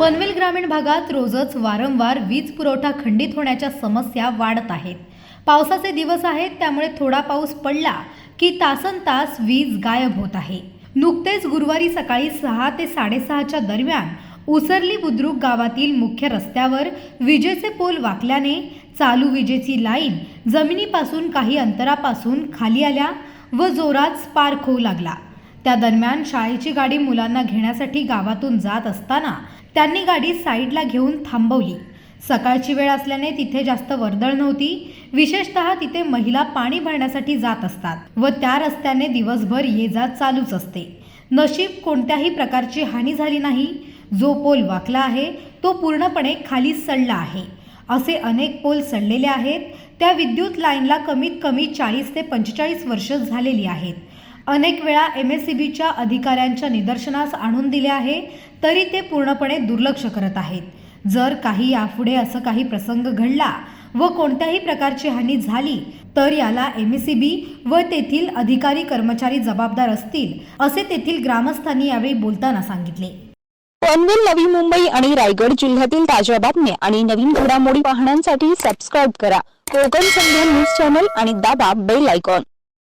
पनवेल ग्रामीण भागात रोजच वारंवार वीज पुरवठा खंडित होण्याच्या समस्या वाढत आहेत. पावसाचे दिवस आहेत त्यामुळे थोडा पाऊस पडला की तासन तास वीज गायब होत आहे. नुकतेच गुरुवारी सकाळी सहा ते साडेसहाच्या दरम्यान उसरली बुद्रुक गावातील मुख्य रस्त्यावर विजेचे पोल वाकल्याने चालू विजेची लाईन जमिनीपासून काही अंतरापासून खाली आल्या व जोरात स्पार्क होऊ लागला. त्या दरम्यान शाळेची गाडी मुलांना घेण्यासाठी गावातून जात असताना त्यांनी गाडी साईडला घेऊन थांबवली. सकाळची वेळ असल्याने तिथे जास्त वर्दळ नव्हती. विशेषतः तिथे महिला पाणी भरण्यासाठी जात असतात व त्या रस्त्याने दिवसभर ये जा चालूच असते. नशीब कोणत्याही प्रकारची हानी झाली नाही. जो पोल वाकला आहे तो पूर्णपणे खाली सडला आहे. असे अनेक पोल सडलेले आहेत. त्या विद्युत लाईनला कमीत कमी चाळीस ते पंचेचाळीस वर्ष झालेली आहेत. अनेक वेळा एम एस सी बीच्या अधिकाऱ्यांच्या निदर्शनास आणून दिले आहे तरी ते पूर्णपणे दुर्लक्ष करत आहेत. जर काही यापुढे असं काही प्रसंग घडला व कोणत्याही प्रकारची हानी झाली तर याला एम एस सी बी व तेथील अधिकारी कर्मचारी जबाबदार असतील असे तेथील ग्रामस्थांनी यावेळी बोलताना सांगितले. पनवेल नवी मुंबई आणि रायगड जिल्ह्यातील ताज्या बातम्या आणि नवीन घडामोडी पाहण्यासाठी सबस्क्राईब करा. कोकण संध्या न्यूज चॅनल आणि दाबा बेल आयकॉन